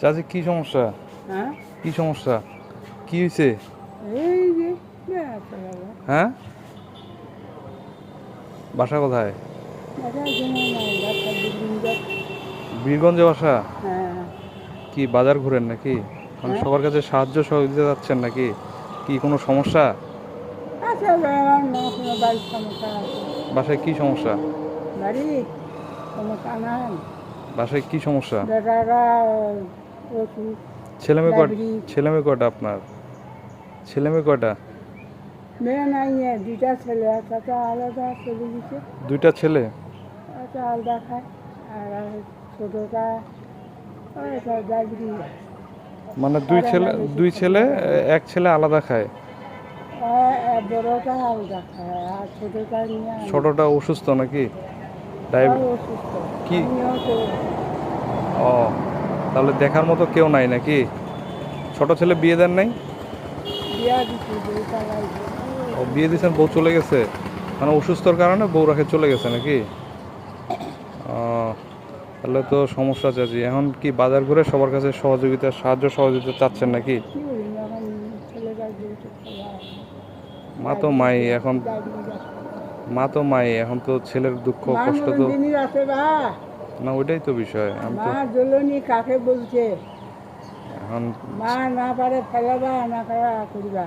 চাচি কি সমস্যা? হ্যাঁ? কি সমস্যা? কি হয়েছে এই যে হ্যাঁ? বাসা কোথায়? বীরগঞ্জে বাসা হ্যাঁ। কি বাজার ঘুরেন নাকি? মানে হ্যাঁ। সবার কাছে সাহায্য সহযোগিতা যাচ্ছেন নাকি? কি কোনো সমস্যা? বাসায় কি সমস্যা? বাসায় কি সমস্যা? ওষুধ ছেলে মেয়ে Diabetes। ছেলে মেয়ে কয়টা আপনার? ছেলে মেয়ে কয়টা মেয়ে নাই এ, দুইটা ছেলে একটা আলাদা চলে গেছে। দুইটা ছেলে? একটা আলাদা খায় আর ছোটোটা মানে দুই ছেলে দুই ছেলে এক ছেলে আলাদা খায়? বড়টা আলাদা আর ছোটোটা অসুস্থ নাকি? অসুস্থ। কি? ও। তাহলে দেখার মতো কেউ নাই নাকি? ছোট ছেলে বিয়ে দেন নাই? ও বিয়ে দিয়েছেন বউ চলে গেছে? মানে অসুস্থর কারণে বউ রাখে চলে গেছে নাকি? তাহলে তো সমস্যা চাচি। এখন কি বাজার ঘুরে সবার কাছে সহযোগিতা সাহায্য সহযোগিতা চাচ্ছেন নাকি? মা তো মাই এখন মা তো মাই এখন তো ছেলের দুঃখ কষ্ট তো না ওইটাই তো বিষয়। মা জ্বলনি কাকে বলছে? এখন মা না পারে ফেলাবা না করা করিবা।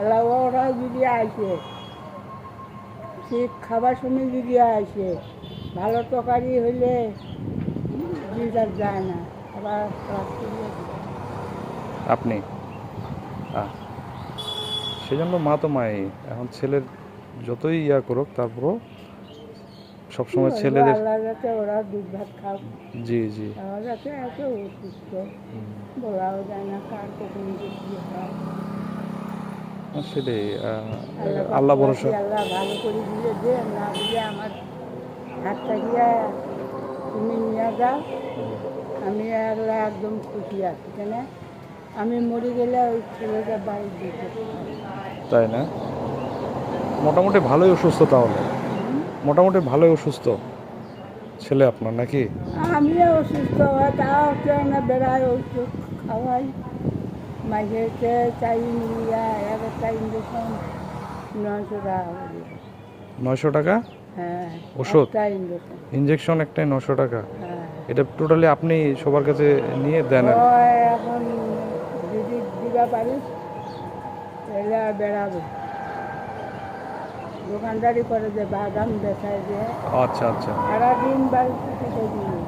এলা ওরা যদি আসে সে খাবার সময় যদি আসে ভালো তরকারি হইলে দিনটা যায় না। আবার। আপনি? সেজন্য মা তো মাই এখন ছেলের যতই ইয়া করুক তারপরও সবসময় ছেলেদের আল্লাহ যাতে ওরা দুধ ভাত খাও জি জি। তারা যাতে এত অসুস্থ বলাও যায় না কার কখন যে কি হয়। আল্লাহ ভরসা। আল্লাহ ভালো করে দে না আমার হাতটা গিয়া তুমি নিয়ে যাও। আমি আল্লাহ একদম খুশি আছি কেন? আমি মরে গেলে ওই ছেলেটা বাড়ি দিতে তাই না? মোটামুটি ভালোই অসুস্থ তাহলে। মোটামুটি ভালোই অসুস্থ ছেলে আপনার নাকি? আমিও অসুস্থ হয় তাও কেউ না বেড়ায় ওষুধ খাওয়াই মাঝেতে চাই নিয়ে এক একটা ইঞ্জেকশন নয়শো টাকা নয়শো টাকা? হ্যাঁ ওষুধ? ইঞ্জেকশন একটাই নশো টাকা। হ্যাঁ। এটা টোটালি আপনি সবার কাছে নিয়ে দেন এখন যদি দিবা পারিস তাহলে বেড়াবে। দোকানদারি করে যে বাদাম বেচায় যে। আচ্ছা আচ্ছা। সারাদিন বাড়িতে থেকে দিয়ে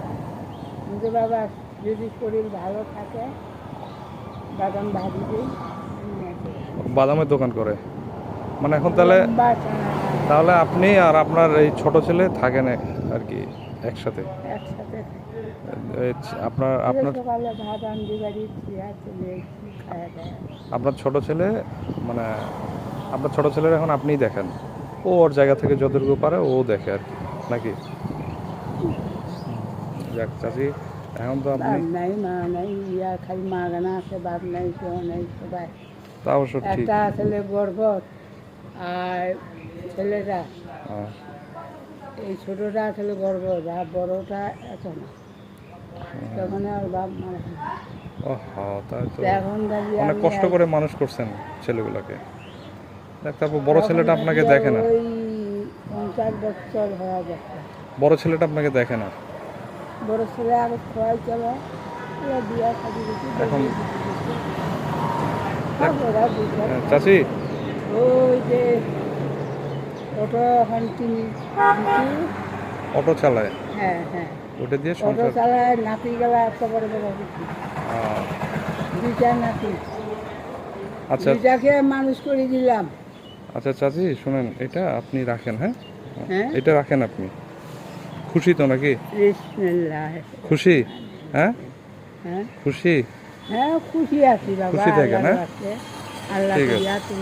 কিন্তু বাবা যদি শরীর ভালো থাকে বাদাম ভাজি দিই বাদামের দোকান করে? মানে এখন তাহলে তাহলে আপনি আর আপনার এই ছোট ছেলে থাকেন আর কি একসাথে? একসাথে আপনার আপনার আপনার ছোট ছেলে মানে আপনার ছোট ছেলের এখন আপনিই দেখেন? ও ওর জায়গা থেকে যতটুকু পারে ও দেখে আর কি নাকি? যাক চাচি এখন তো আপনি নাই মা নাই ইয়া খালি মাগানা আছে বাপ নাই কেউ নাই সবাই। তা অবশ্য ঠিক। একটা ছেলে গর্ভত আর ছেলেটা হ্যাঁ। এই ছোটটা ছেলে গর্ভত আর বড়টা এত না। তখন আর বাপ মারা ও হ্যাঁ তাই তো। তো এখন অনেক কষ্ট করে মানুষ করছেন ছেলেগুলোকে। বড় ছেলেটা আপনাকে দেখে না। ওই পঞ্চাশ বছর হয়ে বড় ছেলেটা আপনাকে দেখে না। বড় ছেলে আর খোয়াই চলে এখন হ্যাঁ, চাচি। ওই যে অটো অটো চালায়? হ্যাঁ হ্যাঁ। ওটা দিয়ে অটো সংসার? চালায় নাতি গেলা এত বড় বড় হচ্ছে। দুইটা নাতি। আচ্ছা। দুইটাকে মানুষ করে দিলাম। আচ্ছা চাচি শুনেন এটা আপনি রাখেন হ্যাঁ? হ্যাঁ? এটা রাখেন আপনি। খুশি তো নাকি? খুশি? হ্যাঁ? হ্যাঁ? খুশি? হ্যাঁ খুশি আছি বাবা। খুশি থাকেন, হ্যাঁ? আল্লাহ ঠিক আছে।